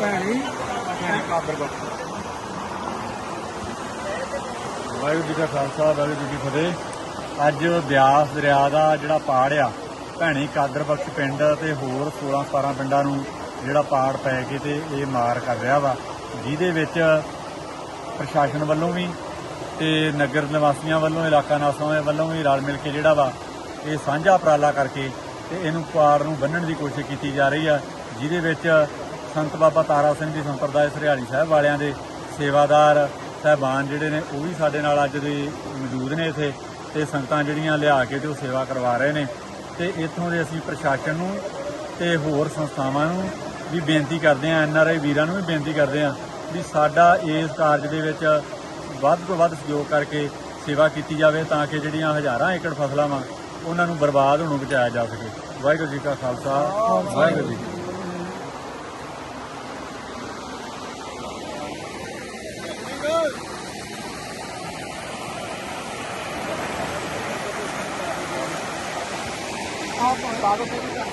ਭੈਣੀ ਵਾਹਿਗੁਰੂ ਜੀ ਕਾ ਖਾਲਸਾ, ਵਾਹਿਗੁਰੂ ਜੀ ਕੀ ਫਤਿਹ। ਅੱਜ ਬਿਆਸ ਦਰਿਆ ਦਾ ਜਿਹੜਾ ਪਾੜ ਆ, ਭੈਣੀ ਕਾਦਰ ਬਖਸ਼ ਪਿੰਡ ਤੇ ਹੋਰ 16 17 ਪਿੰਡਾਂ ਨੂੰ ਜਿਹੜਾ ਪਾੜ ਪੈ ਕੇ ਤੇ ਇਹ ਮਾਰ ਕਰ ਰਿਹਾ ਵਾ, ਜਿਹਦੇ ਵਿੱਚ ਪ੍ਰਸ਼ਾਸਨ ਵੱਲੋਂ ਵੀ ਤੇ ਨਗਰ ਨਿਵਾਸੀਆਂ ਵੱਲੋਂ, ਇਲਾਕਾ ਨਿਵਾਸੀਆਂ ਵੱਲੋਂ ਵੀ ਰਲ ਮਿਲ ਕੇ ਜਿਹੜਾ ਵਾ, ਇਹ ਸਾਂਝਾ ਉਪਰਾਲਾ ਕਰਕੇ ਤੇ ਇਹਨੂੰ ਪਾੜ ਨੂੰ ਬੰਨਣ ਦੀ ਕੋਸ਼ਿਸ਼ ਕੀਤੀ ਜਾ ਰਹੀ ਆ, ਜਿਹਦੇ ਵਿੱਚ ਸੰਤ ਬਾਬਾ ਤਾਰਾ ਸਿੰਘ ਜੀ ਸੰਪਰਦਾਇ ਸਰਿਆਲੀ ਸਾਹਿਬ ਵਾਲਿਆਂ ਦੇ ਸੇਵਾਦਾਰ ਸਹਿਬਾਨ ਜਿਹੜੇ ਨੇ, ਉਹ ਵੀ ਸਾਡੇ ਨਾਲ ਅੱਜ ਦੇ ਮੌਜੂਦ ਨੇ ਇੱਥੇ ਤੇ ਸੰਗਤਾਂ ਜਿਹੜੀਆਂ ਲਿਆ ਕੇ ਤੇ ਉਹ ਸੇਵਾ ਕਰਵਾ ਰਹੇ ਨੇ। ਤੇ ਇੱਥੋਂ ਦੇ ਅਸੀਂ ਪ੍ਰਸ਼ਾਸਨ ਨੂੰ ਤੇ ਹੋਰ ਸੰਸਥਾਵਾਂ ਨੂੰ ਵੀ ਬੇਨਤੀ ਕਰਦੇ ਆਂ ਐਨਆਰਆਈ ਵੀਰਾਂ ਨੂੰ ਵੀ ਬੇਨਤੀ ਕਰਦੇ ਆਂ ਵੀ ਸਾਡਾ ਇਸ ਕਾਰਜ ਦੇ ਵਿੱਚ ਵੱਧ ਤੋਂ ਵੱਧ ਸਹਿਯੋਗ ਕਰਕੇ ਸੇਵਾ ਕੀਤੀ ਜਾਵੇ ਤਾਂ ਕਿ ਜਿਹੜੀਆਂ ਹਜ਼ਾਰਾਂ ਏਕੜ ਫਸਲਾਂ ਵਾ ਉਹਨਾਂ ਨੂੰ ਬਰਬਾਦ ਹੋਣੋਂ ਬਚਾਇਆ ਜਾ ਸਕੇ। ਵਾਹਿਗੁਰੂ ਜੀ ਕਾ ਖਾਲਸਾ, ਵਾਹਿਗੁਰੂ ਜੀ ਆਪ ਬਾਗੋ ਤੇ ਵੀ ਕਰ